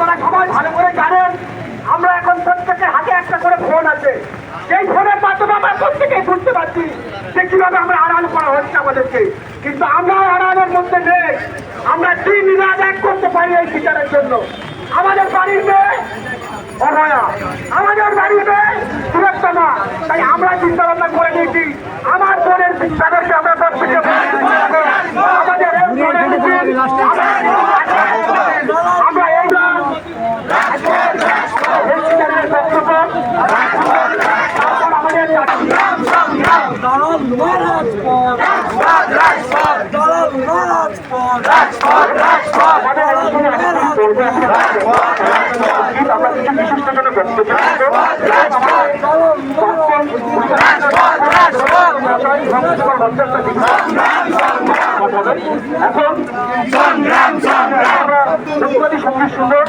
আপনারা সবাই ভালো করে জানেন আমরা এখন প্রত্যেকের হাতে একটা করে ফোন আছে। সেই ফোনের মাধ্যমে আমরা প্রত্যেকেই বুঝতে পারছি যে কীভাবে আমরা আড়াল করা হচ্ছে আমাদেরকে। কিন্তু আমরা আড়ালের মধ্যে নেই। আমরা দিন রাত এক করতে পারি এই বিচারের জন্য। আমাদের বাড়ির মেয়ে অভয়া। আমাদের বাড়ির মেয়ে সুরক্ষমা তাই আমরা চিন্তা ভাবনা করে নিয়েছি আমার বোনের শিক্ষাদেরকে আমরা প্রত্যেকে আমাদের এই বোনের উচিত, আমরা এই এই বিচারের বক্তব্য তারপর আমাদের দালাল রাজপথ রাজপথ সংগ্রাম সংগ্রাম সংগীত সুন্দর